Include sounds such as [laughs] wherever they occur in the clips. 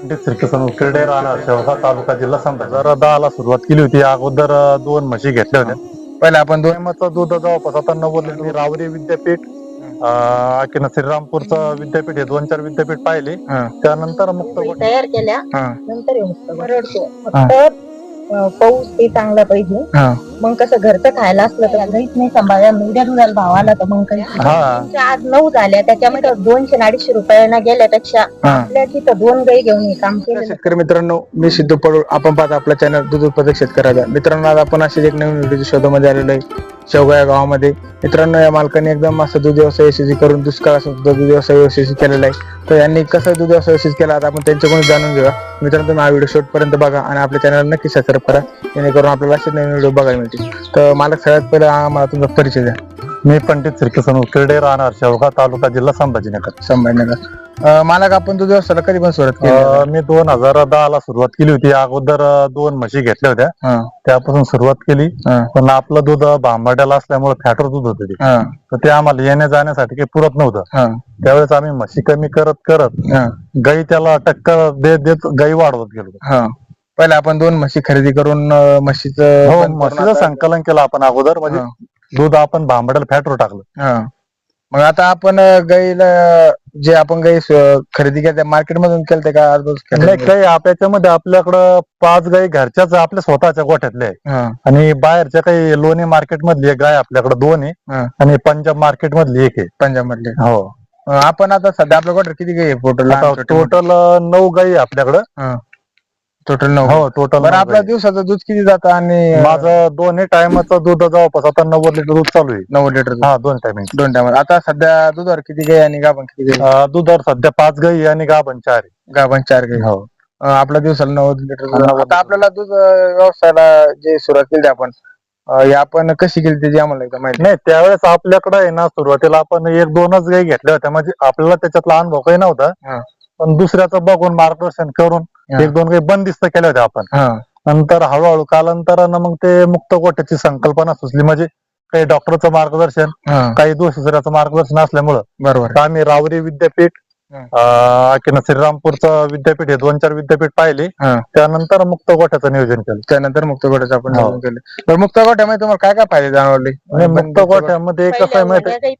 पंडित श्रीकृष्ण उकिरडे राहणार शेवगा तालुका जिल्हा जरा दहाला सुरुवात केली होती अगोदर दोन म्हशी घेतल्या होत्या. पहिले आपण दोन प्रेमाचं दूध जवळपास आता नव्वद लिटर रावरी विद्यापीठ अं, आणखीन श्रीरामपूरचं विद्यापीठ हे दोन चार विद्यापीठ पाहिले. त्यानंतर मुक्त तयार केल्या नंतर पाऊस ते चांगला पाहिजे. हा. मग कसं घरचं खायला असलं तर काहीच नाही सांभाळल्या उद्या दुधाला भाव आला तर मग काही हा. तुमच्या आज नऊ झाल्या त्याच्यामध्ये दोनशे आणि अडीचशे रुपयांना गेल्यापेक्षा हा. आपल्या तिथं दोन गाई घेऊन हे काम केलं शेतकरी मित्रांनो मी सिद्धू पडूळ. आपण पाहत आपला चॅनल दूध उत्पादक शेतकऱ्याचा. मित्रांनो आज आपण अशीच एक नवीन व्हिडिओ शोधामध्ये आलेलो आहे. शेवगा या गावामध्ये. मित्रांनो या मालकाने एकदम असं दूध व्यवसाय यशस्वी करून दुष्काळ असं सुद्धा दूध व्यवसाय यशस्वी केलेला आहे. तर यांनी कसं दूध व्यवसाय यशस्वी केला आता आपण त्यांच्याकडून जाणून घेऊया. मित्रांनो तुम्ही हा व्हिडिओ शेवटपर्यंत बघा आणि आपल्या चॅनल नक्की सबस्क्राईब करा जेणेकरून आपल्याला असेच नवीन व्हिडिओ बघायला मिळतील. तर मालक सगळ्यात पहिले आम्हाला तुमचा परिचय द्या. मी पंडित श्रीकृष्ण उकिरडे राहणार शेवगा तालुका जिल्हा संभाजीनगर. संभाजीनगर. अं, मालक आपण दूध व्यवसायाला कधी पण सुरुवात केली अं, मी दोन हजार दहाला सुरुवात केली होती. अगोदर अं, दोन म्हशी घेतल्या होत्या. हा, त्यापासून सुरुवात केली. हा, पण आपलं दूध भांबड्याला असल्यामुळे फॅटर दूध होते ते. हा, तर ते आम्हाला येण्या जाण्यासाठी काही पुरत नव्हतं. हा, त्यावेळेस आम्ही म्हशी कमी करत करत हा. गाई त्याला टक्कर देत देत गाई वाढवत गेलो. हा. पहिले आपण दोन म्हशी खरेदी करून अं, म्हशीचं हो करून म्हशीचं आता- संकलन केलं आपण अगोदर म्हणजे हा, दूध आपण भांबड्याला फॅटवर टाकलं. हा. मग आता आपण अं, गाईला जे आपण गाई स- खरेदी केल्या मार्केट मधून केलते का नाही केलत्या? काही आप- आपल्याकडं पाच गाई घरच्याच आपल्या स्वतःच्या गोठ्यातल्या आहे हा, आणि बाहेरच्या काही लोणी मार्केट मधली एक गाय आपल्याकडे दोन आहे. हा. आणि पंजाब मार्केट मधली एक आहे. पंजाब मधले हो आपण आता सध्या आपल्या गोठ्यात किती गाई टोटल टोटल नऊ गाई आहे आपल्याकडं. टोटल नऊ हो टोटल बरं आपल्या दिवसाचं दूध किती जातं आणि अं, माझं दोन्ही टायमाचं दूध जवळपास आता नव्वद लिटर दूध चालू आहे. नव्वद लिटर दूध. हा दोन टायमिंग दोन टायमात आता सध्या दुधावर किती गाई आणि गाभण किती गाई? दुधावर सध्या पाच गाई आणि गाभण चार आहे. गाभण चार गाई हो. अं, आपल्या दिवसाला नव्वद लिटर दूध. नव्वद आता आपल्याला दूध अं, व्यवसायाला जे सुरुवात केली आपण अं, हे आपण कशी केली त्याची आम्हाला एकदा माहिती? नाही त्यावेळेस आपल्याकडे आहे ना सुरुवातीला आपण एक दोनच गाई घेतल्या होत्या. म्हणजे आपल्याला त्याच्यातला अनुभव काही नव्हता. हा. पण दुसऱ्याचं बघून मार्गदर्शन करून. एक दोन गाई बंदिस्त केल्या होत्या आपण. हा. नंतर हळूहळू कालांतरानं मग ते मुक्त गोठ्याची संकल्पना सुचली. म्हणजे काही डॉक्टरचं मार्गदर्शन काही दुसऱ्याचं मार्गदर्शन असल्यामुळं बरोबर. आम्ही रावरी विद्यापीठ श्रीरामपूरचं विद्यापीठ हे दोन चार विद्यापीठ पाहिले. त्यानंतर मुक्त गोठ्याचं नियोजन केलं. त्यानंतर मुक्त गोठ्याचं आपण हो. नियोजन केलं. तर मुक्त गोठ्यामध्ये तुम्हाला काय काय फायदे जाणवले? मुक्त गोठ्यामध्ये कसं आहे माहिती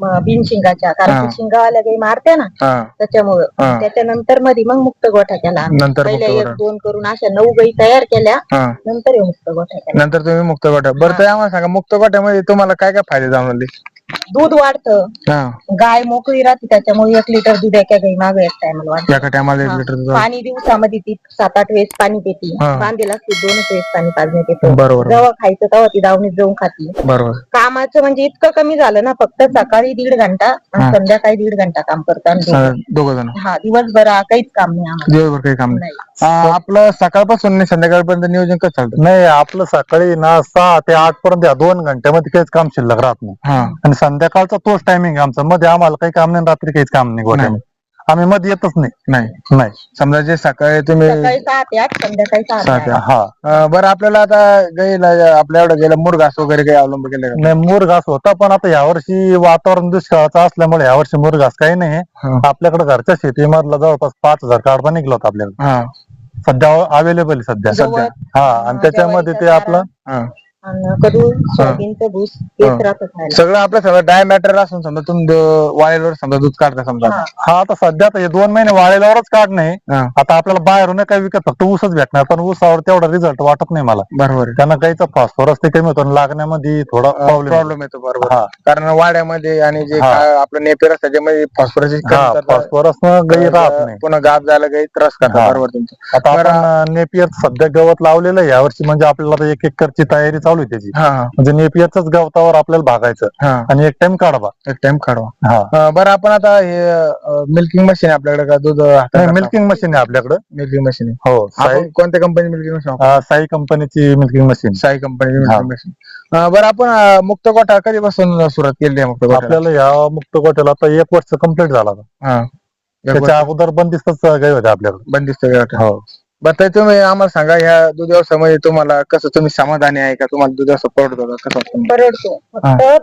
बिनशिंगाच्या. कारण की शिंगावाल्या गाई मारते ना. हा. त्याच्यामुळं. हा. त्याच्यानंतरमध्ये मग मुक्त गोठा केला. आम्ही. नंतर पहिल्या एक गोठा. दोन करून अशा नऊ गाई तयार केल्या. हा. नंतर हे मुक्त गोठा केला. नंतर तुम्ही मुक्त गोठ्या बरं तर आम्हाला सांगा मुक्त गोठ्यामध्ये तुम्हाला काय काय फायदे जाणवले? दूध वाढतं. हा. गाय मोकळी राहते त्याच्यामुळे एक लिटर दूध एका गाई मागे एक टायमाला वाढतं या टायमाला एक. लिटर दूध पाणी दिवसामध्ये ती सात आठ वेळेस पाणी पिते. हा. बांधेला असते दोनच वेळेस पाणी पाजण्यात येतं. बरोबर. जेव्हा खायचं तेव्हा ती दावणीत जाऊन खाती. बरोबर. कामाचं म्हणजे इतकं कमी झालं ना फक्त सकाळी दीड घंटा आणि हा. संध्याकाळी दीड घंटा काम करतात दोघ. जण. हा दिवसभर हा, काहीच काम नाही आम्हाला. दिवसभर काही काम नाही. नाही. आ, आपलं सकाळपासून नाही संध्याकाळपर्यंत नियोजन कसं चालतं? नाही आपलं सकाळी ना सहा ते आठ पर्यंत या दोन घंट्यामध्ये काहीच काम शिल्लक राहत नाही. हा. आणि संध्याकाळचा तोच टायमिंग आमचा. मध्ये आम्हाला काही काम नाही रात्री काहीच काम नाही गोठ्यामध्ये आम्ही मध्ये येतच नाही. नाही. नाही. समजा जे सकाळी तुम्ही सकाळी सहा ते आठ संध्याकाळी सहा ते सहा आठ. ते आठ. हा. अं, बरं आपल्याला आता गाईला आपल्या एवढं गेलं मुरघास वगैरे काही अवलंब केले का? नाही मुरघास होता पण आता यावर्षी वातावरण दुष्काळाचं असल्यामुळे यावर्षी मुरघास काही नाही हा. आपल्याकडे घरच्या शेतीमधला जवळपास पाच हजार काढता निघला होता आपल्याकडे. हा. सध्या अवेलेबल आहे सध्या. गवत, हा आणि त्याच्यामध्ये ते आपलं हा. आणि कडू सोयाबीनचं भूस. हेच राहतं खायला. सगळं आपलं समजा डाय मॅटर असून समजा तुम्ही द- वाळेवर समजा दूध काढता समजा. हा. हा आता सध्या आता हे दोन महिने वाळेल्यावरच काढणे हा. आता आपल्याला बाहेरून काही विकत फक्त ऊसच भेटणार. पण ऊसावर तेवढा रिझल्ट वाटत नाही मला. बरोबर. त्यांना काहीच फॉस्फरस ते कमी होतं आणि लागण्यामध्ये थोडा प्रॉब्लेम प्रॉब्लेम येतो. बरोबर. हा. कारण वाड्यामध्ये आणि जे हा. का- आपलं नेपेर असतं त्याच्यामध्ये फॉस्फरसची हा फॉस्फरस गाई राहत नाही. पुन्हा गाप झाला काही त्रास करतात हा. बरोबर तुमचं. आता बरं. आपण नेपियर सध्या गवत लावलेलं आहे. यावर्षी म्हणजे आपल्याला आता एक एकरची तयारी चालू आहे त्याची. हा म्हणजे नेपियरच गवतावर आपल्याला भागायचं. हा. आणि एक टाइम काढवा. एक टाइम काढवा. हा. अं, बरं आपण आता हे मिल्किंग मशीन आपल्याकडे का दूध मिल्किंग मशीन आहे आपल्याकडे. मिल्किंग मशीन हो साई आपण कोणत्या कंपनी मिल्किंग मशीन अं, साई कंपनीची मिल्किंग मशीन साई कंपनी हा. मिल्किंग मशीन बरं आपण अं, मुक्त गोठा कधीपासून सुरुवात केली आहे मुक्त गोठा आपल्याला या मुक्त गोट्याला आता एक वर्ष कंप्लीट झाला आता. त्याच्या अगोदर बंदिस्तच गाई होत्या आपल्याकडे. बंदिस्त गोठा हो. बरं तर तुम्ही आम्हाला सांगा ह्या दूध व्यवसायामध्ये तुम्हाला कसं तुम्ही समाधानी आहे का तुम्हाला दूध व्यवसाय परवडतो का कसं वाटतं? परवडतो. फक्त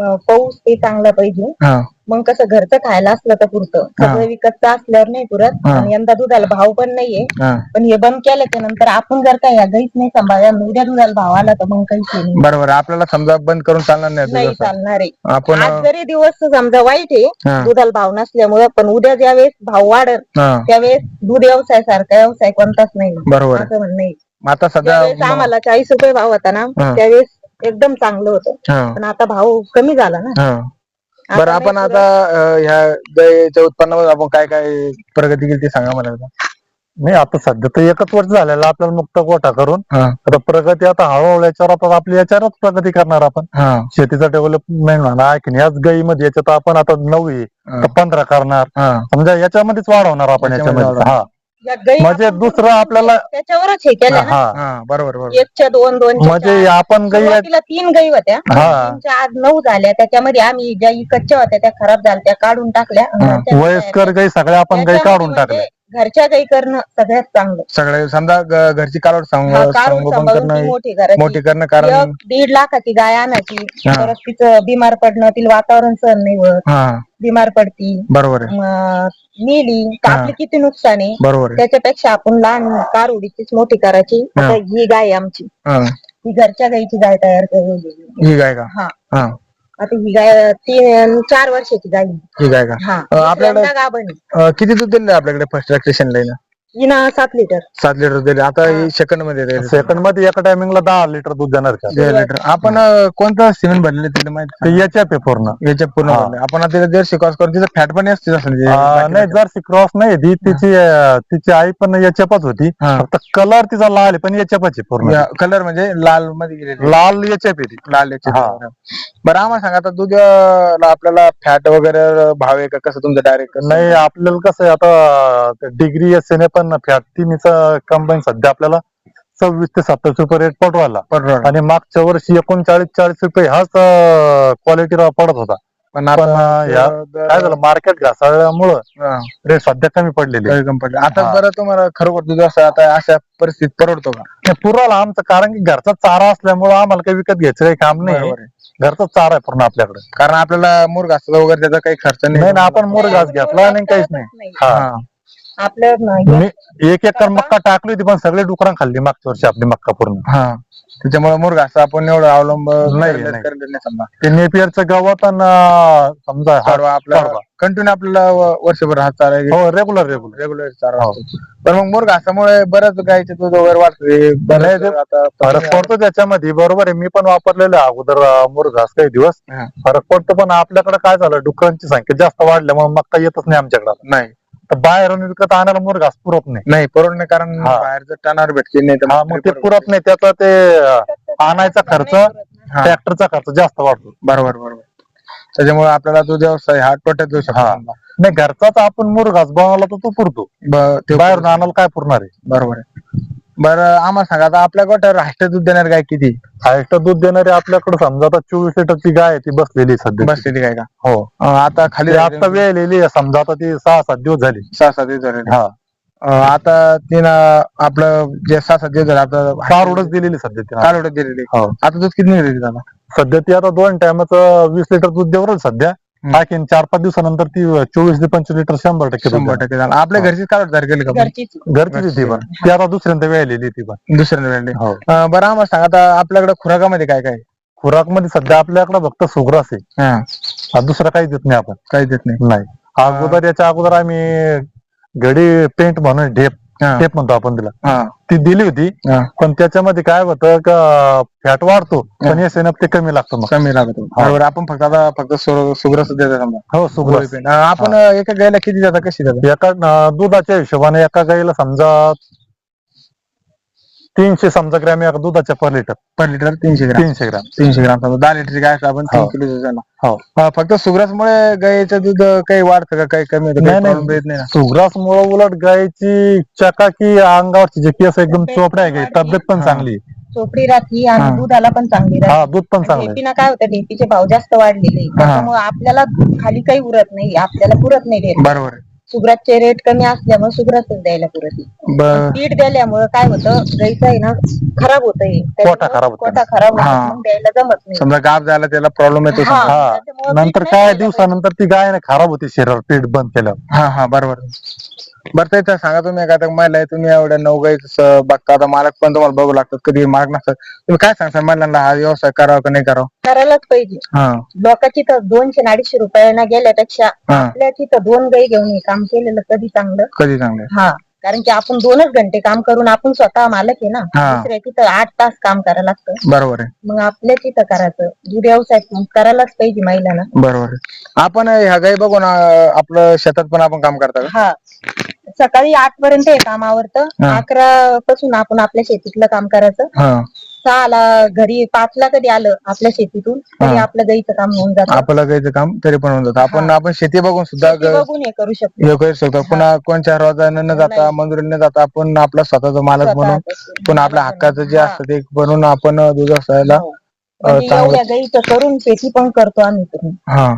अं, पाऊस ते चांगला पाहिजे. हा. मग कसं घरचं खायला असलं तर पुरतं. सगळं विकतचं असल्यावर नाही पुरत. हा. आणि यंदा दुधाला भाव पण नाहीये. हा. पण हे बंद केल्याच्यानंतर आपण जर का या गाईच नाही सांभाळल्या आणि उद्या दुधाला भाव आला तर मग काहीच हे नाही. बरोबर. आपल्याला समजा बंद करून चालणार नाही नाही दुधाचं. चालणार आहे. आपण आज जरी दिवस समजा वाईट आहे हा, दुधाला भाव नसल्यामुळे पण उद्या ज्यावेळेस भाव वाढत हा, त्यावेळेस दूध व्यवसाय सारखा व्यवसाय कोणताच नाही. बरोबर आहे. असं म्हणणं आहे. आता सध्या ज्यावेळेस आम्हाला चाळीस रुपये भाव होता ना हा. त्यावेळेस एकदम चांगलं होतं. हा, पण आता भाव कमी झाला ना. हा. आता बरं नाही आपण. आता अं, ह्या गायीच्या उत्पन्नावर आपण काय काय प्रगती केली ते सांगा मला एकदा. नाही आता सध्या तर एकच वर्ष झालेलं आपल्याला मुक्त गोठा करून. हा. आता प्रगती आता हळूहळू याच्यावर आता आपली याच्यावरच प्रगती करणार आपण. हा. शेतीचं डेव्हलपमेंट म्हणा की ह्याच गाईमध्ये याच्यात आपण आता नववी हा. तर पंधरा करणार. हा. समजा याच्यामध्येच वाढवणार आपण याच्यामध्ये याच्यामध्ये हा. या म्हणजे आपण दुसरं आपल्याला- त्याच्यावरच हे केलं ना? हा हा बरोबर बरोबर. एकच्या दोन दोन म्हणजे आपण गाई सुरुवातीला तीन गाई होत्या. हा. आज नऊ झाल्या. त्याच्यामध्ये आम्ही ज्या इकडच्या होत्या त्या खराब झाल्या त्या काढून टाकल्या. आणि हा. वयस्कर गाई सगळ्या आपण गाई त्याच्यामध्ये काढून टाकल्या. म्हणजे घरच्या गाई करणं सगळ्यात चांगलं. सगळे समजा ग- घरची कालवड सांग हा, काढून संगोपन सांभाळून ती करणं मोठी करायची मोठी करणं कारण एक दीड लाखाची गाय आणायची हा. परत तिचं बिमार पडणं तिला वातावरण सहन नाही होत हा. बिमार पडती. बरोबर आहे. मग मेली तर हा. आपली किती नुकसान आहे? बरोबर आहे. त्याच्यापेक्षा आपण लहान कार उडीचीच मोठी करायची. हा. आता ही गाय आहे आमची. हा. ही घरच्या गाईची गाय तयार केलेली ही गाय का? हा. हा. आता ही गाय तीन चार वर्षाची गाय आहे. ही गाय का हा आपल्याकडे- दुसऱ्यांदा गाभण आहे. अं, किती दूध दिले आपल्याकडे फर्स्ट लाईन ही ना सात लिटर. सात लिटर दिले. आता सेकंडमध्ये दिले. सेकंडमध्ये एका टायमिंगला दहा लिटर दूध देणार का? दीड लिटर. आपण अं, कोणतं सिमेंट भरलेलं तिला माहिती ते? याच्या पे पूर्ण याच्या पूर्ण हा. आपण आता जर शिकवास करून तिचं फॅट पण असते असं म्हणजे नाही जर क्रॉस नाही ती तिची अं, तिची आई पण याच्यापच होती. हा. फक्त कलर तिचा लाल आहे पण याच्यापच आहे पूर्ण. कलर म्हणजे लाल मध्ये गेलेले लाल याच्या पे ती लाल याचे हा. बरं आम्हाला सांगा आता दूध अं, आपल्याला फॅट वगैरे भाव आहे का? कसं तुमचं डायरेक्ट नाही आपल्याला कसं आहे आता डिग्री एन पण फॅट तिन्हीचा कंबाईन सध्या आपल्याला सव्वीस ते सत्तावीस रुपये रेट पडवायला बरोबर आणि मागच्या वर्षी एकोणचाळीस चाळीस रुपये हाच क्वालिटीला पडत होता. पण अं, काय झालं मार्केट घासाळल्यामुळं हा, रेट सध्या कमी पडलेले काही कमी पडले. आता हा. बरं तुम्हाला खरोखर दूध असं आता अशा परिस्थितीत परवडतो का? ते पुराला आमचं कारण की घरचा चारा असल्यामुळं आम्हाला काही विकत घ्यायचं काही काम नाही. बरोबर आहे. घरचा चारा आहे पूर्ण आपल्याकडे. कारण आपल्याला मुरघास वगैरे त्याचा काही खर्च नाही. नाही ना आपण मुरघास घेतला नाही काहीच नाही. हा. हा. आपलं मी एक एकर मक्का टाकली होती पण सगळे डुकरां खाल्ली मागच्या वर्षी आपली मक्का पूर्ण. हा. त्याच्यामुळे मुरघास आपण एवढं अवलंब नाही, करले- नाही. करले नाही समजा. ते नेपियरचं गवत आणि समजा हा- परवा आपला. कंटिन्यू आपल्याला व- वर्षभर हो रेग्युलर रेग्युलर रेग्युलर चारा हो. असतो. पण मग मुरघासामुळे बरंच गायचे दूध वगैरे वाटते नाही, बरंच ते आता फरक पडतो त्याच्यामध्ये बरोबर आहे. मी पण वापरलेलं आहे अगोदर अं, मुरघास काही दिवस. हा. फरक पडतो पण आपल्याकडे काय झालं डुकरांची संख्या जास्त वाढल्यामुळे मक्का येतच नाही आमच्याकडे. नाही. तर बाहेरून विकत आणायला मुरघास पुरत नाही नाही परवड नाही कारण हा. बाहेरचं टनावर भेटते नाही तर हा मग ते पुरत नाही त्याचा ते आणायचा खर्च हा. ट्रॅक्टरचा खर्च जास्त वाढतो बरोबर बरोबर त्याच्यामुळे आपल्याला दूध व्यवसाय हा टोट्यात जाऊ शकतो हा. समजा. नाही घरचाच आपण मुरघास बनवला तर तो पुरतो ब- ते बाहेरून आणायला काय पुरणार आहे बरोबर आहे बरं आम्हाला सांगा आता आपल्या गोट्यावर राष्ट्रीय दूध देणार गाय किती? हायस्ट दूध देणारी आपल्याकडे समजा आता चोवीस लिटरची गाय आहे ती बसलेली आहे सध्या. बसलेली गाय का? हो. अं, आता खाली ती आता वेळलेली आहे समजा आता ती सहा सात दिवस झाली. सहा सात दिवस झाले हा. अं, आता तिनं आपलं जे सहा सात दिवस झाले आता कारवडच दिलेली सध्या तिला काल उडत दिलेली हो. आता दूध किती दादा सध्या ती आता दोन टायमाचं वीस लिटर दूध देवर सध्या. आणखीन चार पाच दिवसानंतर ती चोवीस ते पंचवीस लिटर शंभर टक्के शंभर टक्के झालं आपल्या हो. घरची काल उडत केली का घरचीच. घरचीच आहे ती पण. ती आता दुसऱ्यांदा वेळलेली ती पण. दुसऱ्या वेळेला. हो. अं, बरं आम्हाला सांगा आता आपल्याकडे खुराकामध्ये काय काय? आहे? खुराकमध्ये सध्या आपल्याकडे फक्त सुग्रास आहे. हा. हा दुसरा काही देत नाही आपण. काही देत नाही. नाही. अगोदर याच्या अगोदर आम्ही घडी पेंट म्हणून ढेप हा. ढेप म्हणतो आपण तिला. हा. ती दिली होती हा. पण त्याच्यामध्ये काय होतं का फॅट वाढतो पण एस एन ते कमी लागतं मग. कमी लागत. बरोबर आपण फक्त आता फक्त सुग्रस देतो समजा हो सुग्रास. अं, आपण एका गायला किती देता कशी देता? एका अं, दुधाच्या हिशोबाने एका गाईला समजा तीनशे समजा ग्रॅम एका दुधाच्या पर लिटर पर लिटर तीनशे ग्राम. तीनशे ग्रॅम. तीनशे ग्राम. समजा दहा लिटरची गाय आपण तीन हो. किलो हो. फक्त सुग्रसमुळे गायचं दूध काही वाढतं का? काही कमी होतं? नाही, काही नाही. problem येत नाही ना? सुग्रास मुळे उलट गायची चकाकी अंगावरची जे केस एकदम चोपडे आहे गाई, तब्येत पण. चांगली. आहे. चोपडी राहती हा. आणि दुधाला पण चांगली राहते. हा दूध पण चांगलं आहे. ढेपीनं काय होतं ढेपीचे भाव जास्त वाढलेले त्याच्यामुळे आपल्याला खाली काही उरत नाही आपल्याला पुरत नाही ढेप बरोबर आहे. सुग्रासचे रेट कमी असल्यामुळे सुग्रासच द्यायला पुरत नाही. बर पीठ दिल्यामुळे काय होतं गाईचं आहे ना खराब होतंय कोटा खराब होतो. कोटा खराब होतो. मग द्यायला जमत नाही समजा गाप झाला त्याला प्रॉब्लेम येतो हा. समजा. हा त्याच्यामुळं नंतर काय दिवसानंतर ती गाय ना खराब होते शरीरावर पीठ बंद केल्यावर हा हा बरोबर बरं ते सांगा तुम्ही काय महिला आहे तुम्ही एवढ्या नवगाई बघता आता मालक पण तुम्हाला बघू लागतात कधी मार्ग नसतात. तुम्ही काय सांगता महिलांना हा व्यवसाय करावा का नाही करावा? करायलाच पाहिजे. हा. लोकांची तर दोनशे आणि अडीचशे रुपयाना गेल्यापेक्षा हा. आपल्या तिथं दोन गाई घेऊन हे काम केलेलं कधी चांगलं? कधी चांगले? हा. कारण की आपण दोनच घंटे काम करून आपण स्वतः मालक आहे ना. हा. दुसऱ्या तिथं आठ तास काम करायला लागतं. बरोबर आहे. मग आपल्या तिथं करायचं. दूध व्यवसाय करायलाच पाहिजे महिलांना. बरोबर आहे. आपण ह्या गाई बघून अं, आपलं शेतात पण आपण काम करता का? हा. सकाळी आठ पर्यंत हे काम आवरतं हा. अकरा पासून आपण आपल्या शेतीतलं काम करायचं हा सहाला घरी पाचला कधी आलं आपल्या शेतीतून तरी हा. आपलं गाईचं काम होऊन जातं आपलं गाईचं काम तरी पण होऊन जातं आपण. आपण शेती बघून सुद्धा शेती ग- बघून हे करू शकतो हे करू शकतो पुन्हा कोणच्या रोजानं न जाता नाही. मंजुरीने न जाता आपण आपला स्वतःचा मालक बनवून. पुन्हा आपल्या हक्काचं जे हा. असतं ते बनवून आपण दूध व्यवसायाला हो. म्हणजे चांगलं- एवढ्या गाईचं करून शेती पण करतो आम्ही हा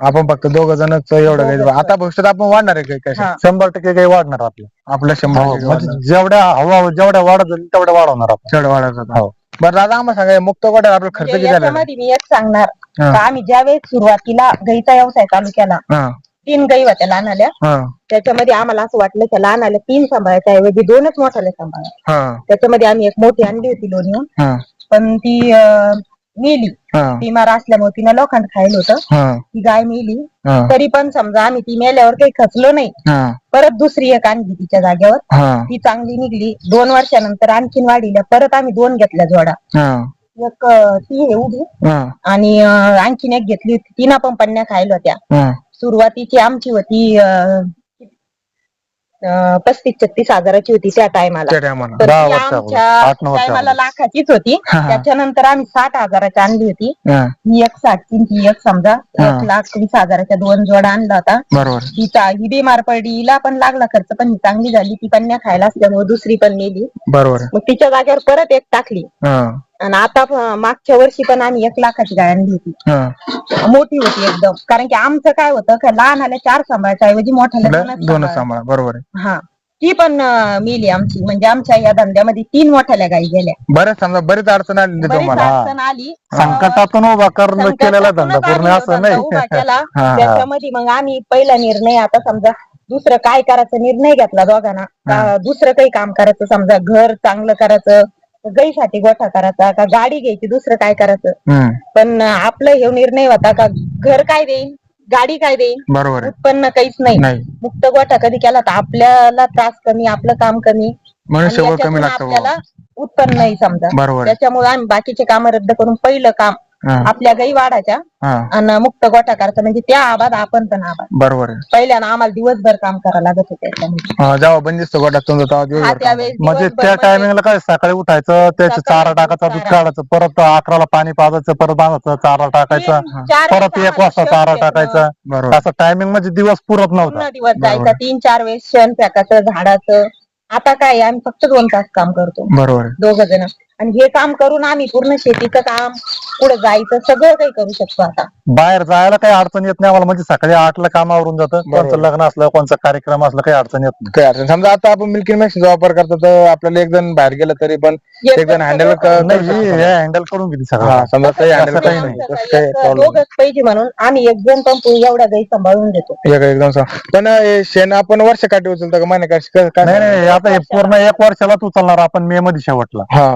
आपण फक्त दोघ जणच एवढं. गाई आता भविष्यात आपण वाढणार आहे काय काय हा. शंभर टक्के काही वाढणार आपल्या आपल्या शंभर हो, टक्के म्हणजे वाढणार. जेवढ्या हवा जेवढ्या वाढत जाईल तेवढ्या वाढवणार आपण. तेवढं वाढायचं हो. बरं दादा आम्हाला सांगा मुक्त गोट्यात आपला खर्च म्हणजे किती झाला याच्यामध्ये मी एक सांगणार. हा. का आम्ही ज्यावेळेस सुरुवातीला गाईचा व्यवसाय चालू केला हा. तीन गाई होत्या लहान आल्या हा. त्याच्यामध्ये आम्हाला असं वाटलं त्या लहान आल्या तीन सांभाळायच्या ऐवजी दोनच मोठाले सांभाळा. हा. त्याच्यामध्ये आम्ही एक मोठी आणली होती लोणी हा. पण ती अं, मेली हा. बिमार असल्यामुळे तिनं लोखंड खायला होतं. हा. ती गाय मेली हा. तरी पण समजा आम्ही ती मेल्यावर काही खचलो नाही. हा. परत दुसरी एक आणली तिच्या जागेवर. हा. ती चांगली निघली. दोन वर्षानंतर आणखीन वाढील्या परत आम्ही दोन घेतल्या जोडा. हा. एक अं, ती हे उभी. हा. आणि अं, आणखीन एक घेतली होती. तिनं पण पन्न्या खायला होत्या. हा. सुरुवातीची आमची होती अं, पस्तीस छत्तीस हजाराची होती त्या टायमाला त्या टायमाला तर दहा ती वर्षाअगोदर, आमच्या आठ नऊ टायमाला वर्षाअगोदर. लाखाचीच होती. हा, हा. त्याच्यानंतर आम्ही साठ हजाराची आणली होती. हा. ही एक साठची ती एक समजा. हा. एक लाख वीस हजाराच्या दोन जोडा आणला होता. बरोबर. ती चा- ही बिमार पडली. हिला पण लागला खर्च पण ही चांगली झाली. ती कन्या खायला असल्यामुळे दुसरी पण नेली. बरोबर. मग तिच्या जागेवर परत एक टाकली. हा. आणि आता मागच्या वर्षी पण आम्ही एक लाखाची गाय आणली होती हा. मोठी होती एकदम. कारण की आमचं काय होतं का लहान आल्या चार सांभाळायच्या ऐवजी मोठ्याला दोनच सांभाळायच्या. सांभाळा बरोबर आहे. हा. ती पण मेली आमची. म्हणजे आमच्या या धंद्यामध्ये तीन मोठ्याल्या गायी गेल्या. बरेच समजा बरेच अडचण आली अडचण आली. संकटातून उभा करणं केलेला धंदा पूर्ण असं नाही. [laughs] त्याच्यामध्ये मग आम्ही पहिला निर्णय आता समजा दुसरं काय करायचं निर्णय घेतला दोघांना. दुसरं काही काम करायचं समजा घर चांगलं करायचं गाईसाठी गोठा करायचा का गाडी घ्यायची दुसरं काय करायचं? हम्म. पण आपलं हे निर्णय होता का घर काय देईन गाडी काय देईन? बरोबर आहे. उत्पन्न काहीच नाही. नाही. मुक्त गोठा कधी केला तर आपल्याला त्रास कमी आपलं काम कमी. सगळं याच्यातून कमी लागतं आपल्याला बुवा. उत्पन्न नाही समजा. बरोबर आहे. त्याच्यामुळे आम्ही बाकीचे काम रद्द करून पहिलं काम आपल्या गाई वाढायच्या हा. आणि मुक्त गोठा करायचा. म्हणजे त्या आबाद आपण पण आबाद. बरोबर आहे. पहिल्यानं आम्हाला दिवसभर काम करावं लागत होतं त्याच्यामध्ये. हा, जेव्हा बंदिस्त गोटात तुमचा तेव्हा हा दिवसभर काम त्यावेळेस म्हणजे दिवसभर त्या म्हणजे टायमिंगला काय सकाळी उठायचं त्याचे सकाळी चारा दूध टाकायचा दूध चारा. काढायचं परत अकराला पाणी पाजायचं परत बांधायचं चारा टाकायचा तीन, चार परत वेळेस एक वाजता आम्हाला चारा शेण टाकायचा. बरोबर. असं टायमिंग म्हणजे दिवस पुरत नव्हता. पूर्ण दिवस. जायचा. तीन चार वेळेस शेण फेकायचं झाडाचं. आता काय आम्ही फक्त दोन तास काम करतो. बरोबर आहे. दोघ जण. आणि हे काम करून आम्ही पूर्ण शेतीचं काम पुढे जायचं सगळं काही करू शकतो आता. बाहेर जायला काही अडचण येत नाही आम्हाला. म्हणजे सकाळी आठला कामावरून जातं. कोणतं लग्न असलं कोणचा कार्यक्रम असला काही अडचण येत नाही. काही अडचण समजा आता आपण मिल्की मॅक्सचा वापर करतो तर आपल्याला एक जण बाहेर गेलं तरी पण एक जण हँडल नाही हे हँडल करून घेते सगळं. हा समजा काही हँडल असं काही नाही. नाही तसं काही प्रॉब्लेम दोघच पाहिजे म्हणून आम्ही एक जण पण पु- एवढ्या गाई सांभाळून देतो. एकदम सा- पण हे शेण आपण वर्ष काठी उचलतो का महिने काठी काय काय नाही नाही आता हे पूर्ण एक वर्षालाच उचलणार आपण मे मध्ये शेवटला. हा.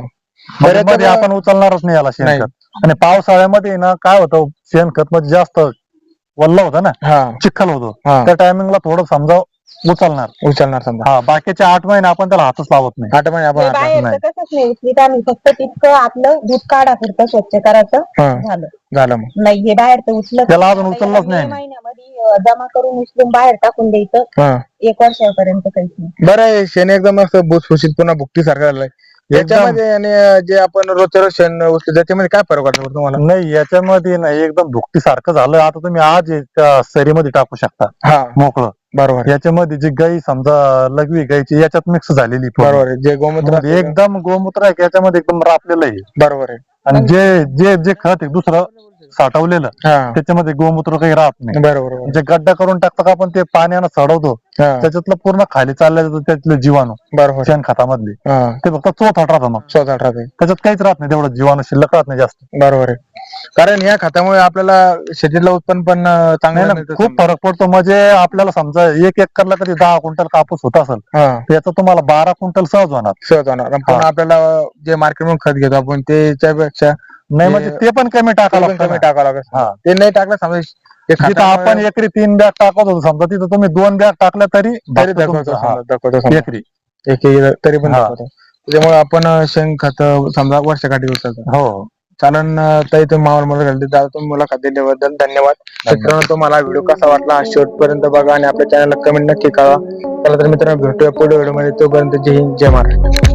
मध्ये आपण उचलणारच नाही याला नाही. शेणखत. आणि पावसाळ्यामध्ये ना काय होतं शेणखत मध्ये जास्त वल्ल होतं ना चिखल होतो. हा. त्या टायमिंगला थोडं समजा उचलणार. उचलणार समजा. हा बाकीचे आठ महिने आपण त्याला हातच लावत नाही. आठ महिने आपण. कसंच नाही उचलीत आम्ही फक्त तितकं आपलं दूध काढा पुरतं स्वच्छ करायचं. हा. झालं. झालं मग. नाही हे बाहेर तर उचलत त्याला. अजून उचललंच नाही. महिन्यामध्ये जमा करून उचलून बाहेर टाकून द्यायचं. एक वर्षापर्यंत काहीच नाही. बरं आहे शेण एकदम असं भुसभुशीत पुन्हा भुकटी सारखं झालंय. याच्यामध्ये आणि जे आपण रोजच्या रोज शेण उचलतो त्याच्यामध्ये काय फरक वाटतो बरं तुम्हाला? नाही याच्यामध्ये नाही एकदम भुकटी सारखं झालं. आता तुम्ही आज सरीमध्ये टाकू शकता. हा. मोकळं. बरोबर. याच्यामध्ये जी गाई समजा लघवी गायची याच्यात मिक्स झालेली पूर्ण. बरोबर आहे. जे गोमूत्र म्हणजे एकदम गोमूत्र आहे की याच्यामध्ये एकदम रापलेलं आहे. बरोबर आहे. आणि जे जे जे खत आहे दुसरं साठवलेलं हा. त्याच्यामध्ये गोमूत्र काही राहत नाही. बरोबर बरोबर. जे गड्डा करून टाकतो का आपण ते पाण्यानं सडवतो. हा. त्याच्यातलं पूर्ण खाली चाललं जातं त्यातले जीवाणू बरोबर. शेण खतामधले. हा. ते फक्त चोथाट राहतं मग. स्वतः राहते त्याच्यात काहीच राहत नाही तेवढं जीवाणू शिल्लक राहत नाही जास्त. बरोबर आहे. कारण या खतामुळे आपल्याला शेतीतलं उत्पन्न पण नाही चांगलं ना मिळतं खूप. फरक पडतो म्हणजे आपल्याला समजा एक एकरला कधी दहा क्विंटल कापूस होत असेल हा तर याचं तुम्हाला बारा क्विंटल सहज होणार सहज होणार आणि पुन्हा आपल्याला जे मार्केट मधून खत घेतो आपण त्याच्यापेक्षा नाही ते- म्हणजे ते पण कमी टाकावं पण कमी लागतं ना. टाकावं लागत हा. ते नाही टाकलं समजा ते जिथं खतामुळे आपण एकरी तीन बॅग टाकत होतो समजा तिथं तुम्ही दोन बॅग टाकल्या तरी तरी भागतं दाखवतो तुमचं. हा, समजा, दाखवतो समजा. एकरी एक एक तरी पण हा. दाखवतो त्याच्यामुळे आपण शेण खत समजा वर्षाकाठी उचलतो हो अं, ताई तुम्ही मावळ तुम्ही मुलाखत दिल्याबद्दल धन्यवाद. मित्रांनो तुम्हाला व्हिडिओ कसा वाटला हा शेवटपर्यंत बघा आणि आपल्या चॅनलला कमेंट नक्की करा. चला तर मित्रांनो भेटूया पुढे व्हिडिओमध्ये. तोपर्यंत जय हिंद जय महाराष्ट्र.